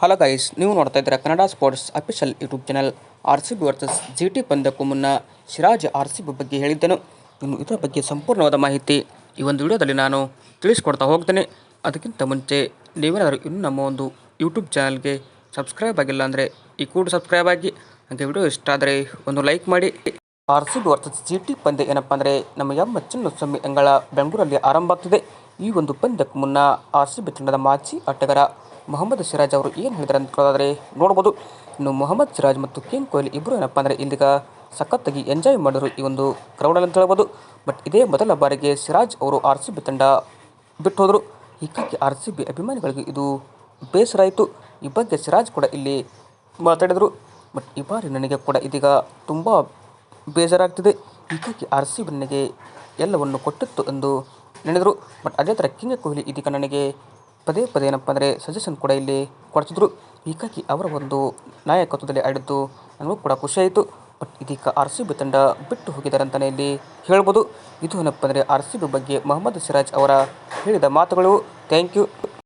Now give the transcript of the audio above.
Hello guys ನೀವು ನೋಡ್ತಾ ಇದ್ದೀರಾ Kannada sports official YouTube channel R C B versus G T ಪಂದ್ಯಕ್ಕೂ ಮುನ್ನ Siraj R C B ಬಗ್ಗೆ ಹೇಳಿದ್ದನು. ಇನ್ನು ಇದರ ಬಗ್ಗೆ ಸಂಪೂರ್ಣವಾದ ಮಾಹಿತಿ ಈ ಒಂದು ವಿಡಿಯೋದಲ್ಲಿ ನಾನು ತಿಳಿಸ್ಕೊಡ್ತಾ ಹೋಗ್ತೇನೆ. ಅದಕ್ಕಿಂತ ಮುಂಚೆ ನೀವೇನಾದರೂ ಇನ್ನೂ ನಮ್ಮ ಒಂದು ಯೂಟ್ಯೂಬ್ ಚಾನಲ್ಗೆ ಸಬ್ಸ್ಕ್ರೈಬ್ ಆಗಿಲ್ಲ ಅಂದರೆ ಈ ಕೂಡ ಸಬ್ಸ್ಕ್ರೈಬ್ ಆಗಿ. ಹಾಗೆ ವಿಡಿಯೋ ಇಷ್ಟ ಆದರೆ ಒಂದು ಲೈಕ್ ಮಾಡಿ. R C B versus G T ಪಂದ್ಯ ಏನಪ್ಪ ಅಂದರೆ ನಮ್ಮ ಎಂ ಚಿನ್ನಸ್ವಾಮಿ ಅಂಗಳ ಬೆಂಗಳೂರಲ್ಲಿ ಆರಂಭ ಆಗ್ತಿದೆ. ಈ ಒಂದು ಪಂದ್ಯಕ್ಕೆ ಮುನ್ನ ಆರ್ ಸಿ ಬಿ ತಂಡದ ಮಾಜಿ ಆಟಗಾರ ಮೊಹಮ್ಮದ್ ಸಿರಾಜ್ ಅವರು ಏನು ಹೇಳಿದ್ದಾರೆ ಅಂತ ಕೇಳೋದಾದರೆ ನೋಡ್ಬೋದು. ಇನ್ನು ಮೊಹಮ್ಮದ್ ಸಿರಾಜ್ ಮತ್ತು ಕಿಂಗ್ ಕೊಹ್ಲಿ ಇಬ್ಬರು ಏನಪ್ಪ ಅಂದರೆ ಇಲ್ಲಿಗ ಸಖತ್ತಾಗಿ ಎಂಜಾಯ್ ಮಾಡಿದ್ರು ಈ ಒಂದು ಗ್ರೌಂಡಲ್ಲಿ ಅಂತ ಹೇಳ್ಬೋದು. ಬಟ್ ಇದೇ ಮೊದಲ ಬಾರಿಗೆ ಸಿರಾಜ್ ಅವರು ಆರ್ ಸಿ ಬಿ ತಂಡ ಬಿಟ್ಟು ಹೋದರು. ಹೀಗಾಗಿ ಆರ್ ಸಿ ಬಿ ಅಭಿಮಾನಿಗಳಿಗೆ ಇದು ಬೇಸರ ಆಯಿತು. ಈ ಬಗ್ಗೆ ಸಿರಾಜ್ ಕೂಡ ಇಲ್ಲಿ ಮಾತಾಡಿದರು. ಬಟ್ ಈ ಬಾರಿ ನನಗೆ ಕೂಡ ಇದೀಗ ತುಂಬ ಬೇಜಾರಾಗ್ತಿದೆ. ಹೀಗಾಗಿ ಆರ್ ಸಿ ಬಿ ನನಗೆ ಎಲ್ಲವನ್ನು ಕೊಟ್ಟಿತ್ತು ಎಂದು ನೆನೆದರು. ಬಟ್ ಅದೇ ಥರ ಕಿಂಗ್ ಕೊಹ್ಲಿ ಇದೀಗ ನನಗೆ ಪದೇ ಪದೇ ಏನಪ್ಪ ಅಂದರೆ ಸಜೆಷನ್ ಕೂಡ ಇಲ್ಲಿ ಕೊಡ್ತಿದ್ರು. ಹೀಗಾಗಿ ಅವರ ಒಂದು ನಾಯಕತ್ವದಲ್ಲಿ ಆಡಿದ್ದು ನನಗೂ ಕೂಡ ಖುಷಿಯಾಯಿತು ಬಟ್ ಇದೀಗ ಆರ್ ಸಿ ಬಿ ತಂಡ ಬಿಟ್ಟು ಹೋಗಿದ್ದಾರೆ ಅಂತಲೇ ಇಲ್ಲಿ ಹೇಳ್ಬೋದು. ಇದು ಏನಪ್ಪ ಅಂದರೆ ಆರ್ ಸಿ ಬಿ ಬಗ್ಗೆ ಮೊಹಮ್ಮದ್ ಸಿರಾಜ್ ಅವರ ಹೇಳಿದ ಮಾತುಗಳು. Thank you.